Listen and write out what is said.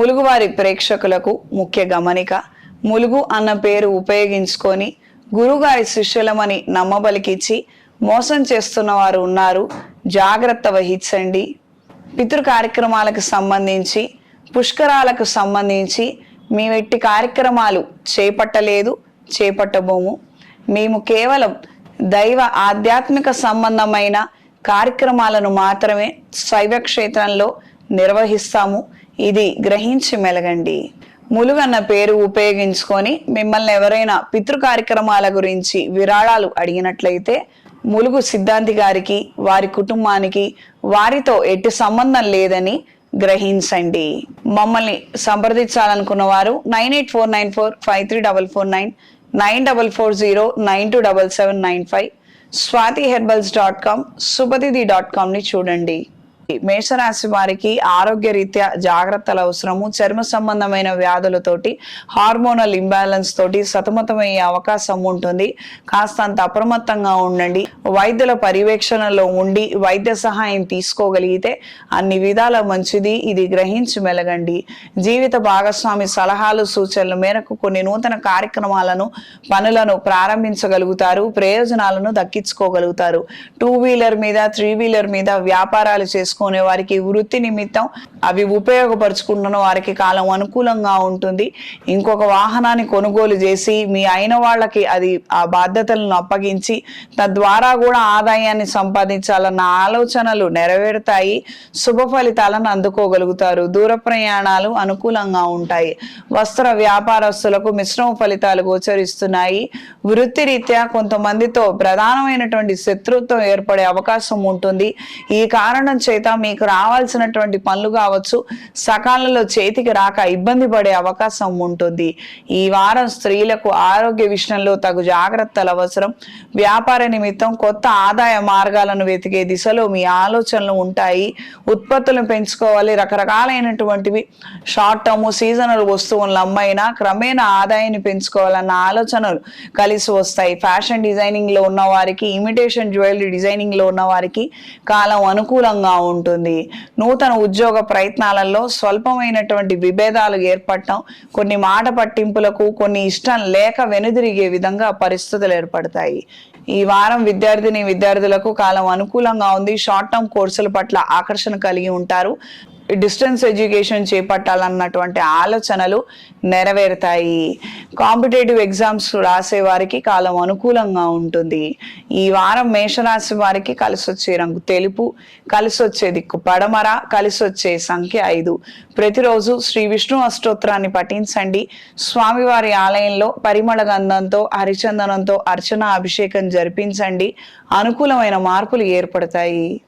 ములుగువారి ప్రేక్షకులకు ముఖ్య గమనిక ములుగు అన్న పేరు ఉపయోగించుకొని గురుగారి శిష్యులమని నమ్మబలికిచ్చి మోసం చేస్తున్న వారు ఉన్నారు. జాగ్రత్త వహించండి. పితృ కార్యక్రమాలకు సంబంధించి పుష్కరాలకు సంబంధించి మేము ఎట్టి కార్యక్రమాలు చేపట్టలేదు చేపట్టబోము. మేము కేవలం దైవ ఆధ్యాత్మిక సంబంధమైన కార్యక్రమాలను మాత్రమే శైవ క్షేత్రంలో నిర్వహిస్తాము. ఇది గ్రహించి మెలగండి. ములుగన్న పేరు ఉపయోగించుకొని మిమ్మల్ని ఎవరైనా పితృ కార్యక్రమాల గురించి విరాళాలు అడిగినట్లయితే ములుగు సిద్ధాంతి గారికి వారి కుటుంబానికి వారితో ఎట్టి సంబంధం లేదని గ్రహించండి. మమ్మల్ని సంప్రదించాలనుకున్న వారు nine eight four nine four five three double four nine nine double four zero nine two double seven nine five Swathi herbals dot com సుపతిది dot కామ్ని చూడండి. మేషరాశి వారికి ఆరోగ్య రీత్యా జాగ్రత్తలు అవసరము చర్మ సంబంధమైన వ్యాధులతోటి హార్మోనల్ ఇంబ్యాలెన్స్ తోటి సతమతమయ్యే అవకాశం ఉంటుంది. కాస్తంత అప్రమత్తంగా ఉండండి. వైద్యుల పర్యవేక్షణలో ఉండి వైద్య సహాయం తీసుకోగలిగితే అన్ని విధాల మంచిది. ఇది గ్రహించి మెలగండి. జీవిత భాగస్వామి సలహాలు సూచనల మేరకు కొన్ని నూతన కార్యక్రమాలను పనులను ప్రారంభించగలుగుతారు. ప్రయోజనాలను దక్కించుకోగలుగుతారు. టూ వీలర్ మీద త్రీ వీలర్ మీద వ్యాపారాలు చేసుకునే వారికి వృత్తి నిమిత్తం అవి ఉపయోగపరుచుకుంటున్న వారికి కాలం అనుకూలంగా ఉంటుంది. ఇంకొక వాహనాన్ని కొనుగోలు చేసి మీ అయిన వాళ్ళకి అది ఆ బాధ్యతలను అప్పగించి తద్వారా కూడా ఆదాయాన్ని సంపాదించాలన్న ఆలోచనలు నెరవేరుతాయి. శుభ ఫలితాలను అందుకోగలుగుతారు. దూర ప్రయాణాలు అనుకూలంగా ఉంటాయి. వస్త్ర వ్యాపారస్తులకు మిశ్రమ ఫలితాలు గోచరిస్తున్నాయి. వృత్తిరీత్యా కొంతమందితో ప్రధానమైనటువంటి శత్రుత్వం ఏర్పడే అవకాశం ఉంటుంది. ఈ కారణం చేత మీకు రావాల్సినటువంటి పనులు కావచ్చు సకాలంలో చేతికి రాక ఇబ్బంది పడే అవకాశం ఉంటుంది. ఈ వారం స్త్రీలకు ఆరోగ్య విషయంలో తగు జాగ్రత్తలు అవసరం. వ్యాపార నిమిత్తం కొత్త ఆదాయ మార్గాలను వెతికే దిశలో మీ ఆలోచనలు ఉంటాయి. ఉత్పత్తులను పెంచుకోవాలి. రకరకాలైనటువంటివి. షార్ట్ టర్మ్ సీజనల్ వస్తువులను అమ్మైనా క్రమేణా ఆదాయాన్ని పెంచుకోవాలన్న ఆలోచనలు కలిసి వస్తాయి. ఫ్యాషన్ డిజైనింగ్లో ఉన్న వారికి ఇమిటేషన్ జ్యువెలరీ డిజైనింగ్లో ఉన్న వారికి కాలం అనుకూలంగా ఉంటుంది ఉంటుంది. నూతన ఉద్యోగ ప్రయత్నాలలో స్వల్పమైనటువంటి విభేదాలు ఏర్పడటం కొన్ని మాట పట్టింపులకు కొన్ని ఇష్టం లేక వెనుదిరిగే విధంగా పరిస్థితులు ఏర్పడతాయి. ఈ వారం విద్యార్థిని విద్యార్థులకు కాలం అనుకూలంగా ఉంది. షార్ట్ టర్మ్ కోర్సుల పట్ల ఆకర్షణ కలిగి ఉంటారు. డిస్టెన్స్ ఎడ్యుకేషన్ చేపట్టాలన్నటువంటి ఆలోచనలు నెరవేరుతాయి. కాంపిటేటివ్ ఎగ్జామ్స్ రాసే వారికి కాలం అనుకూలంగా ఉంటుంది. ఈ వారం మేషరాశి వారికి కలిసి వచ్చే రంగు తెలుపు కలిసి వచ్చే దిక్కు పడమర కలిసి వచ్చే సంఖ్య ఐదు. ప్రతిరోజు శ్రీ విష్ణు అష్టోత్తరాన్ని పఠించండి. స్వామివారి ఆలయంలో పరిమళ గంధంతో హరిచందనంతో అర్చన అభిషేకం జరిపించండి. అనుకూలమైన మార్పులు ఏర్పడతాయి.